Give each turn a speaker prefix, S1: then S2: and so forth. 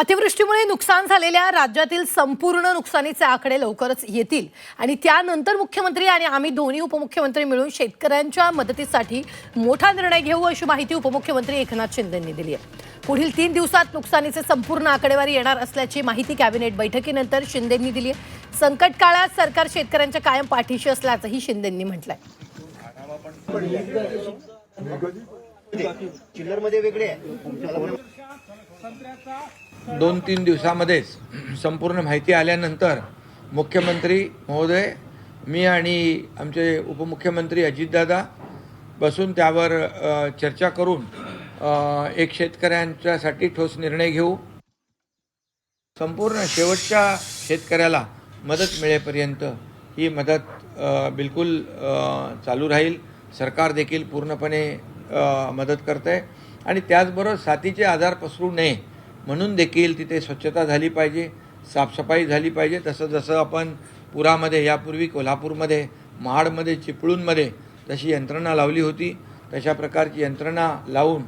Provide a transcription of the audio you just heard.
S1: अतिवृष्टीमुळे नुकसान झालेल्या राज्यातील संपूर्ण नुकसानीचे आकडे लवकरच येतील आणि त्यानंतर मुख्यमंत्री आणि आम्ही दोन्ही उपमुख्यमंत्री मिळून शेतकऱ्यांच्या मदतीसाठी मोठा निर्णय घेऊ अशी माहिती उपमुख्यमंत्री एकनाथ शिंदेंनी दिली आहे पुढील तीन दिवसात नुकसानीचे संपूर्ण आकडेवारी येणार असल्याची माहिती कॅबिनेट बैठकीनंतर शिंदेंनी दिली आहे संकट काळात सरकार शेतकऱ्यांच्या कायम पाठीशी असल्याचंही शिंदेंनी म्हटलंय
S2: वेगळे आहे
S3: दोन तीन दिवसामध्येच संपूर्ण माहिती आल्यानंतर मुख्यमंत्री महोदय मी आणि आमचे उपमुख्यमंत्री अजितदादा बसून त्यावर चर्चा करून एक शेतकऱ्यांच्यासाठी ठोस निर्णय घेऊ. संपूर्ण शेवटच्या शेतकऱ्याला मदत मिळेपर्यंत ही मदत बिलकुल चालू राहील. सरकार देखील पूर्णपणे मदत करत आहे आणि त्याचबरोबर साथीचे आजार पसरू नये. म्हणून देखील तिथे स्वच्छता झाली पाहिजे साफसफाई झाली पाहिजे. तसं जसं आपण पुरामध्ये यापूर्वी कोल्हापूरमध्ये महाडमध्ये चिपळूणमध्ये तशी यंत्रणा लावली होती तशा प्रकारची यंत्रणा लावून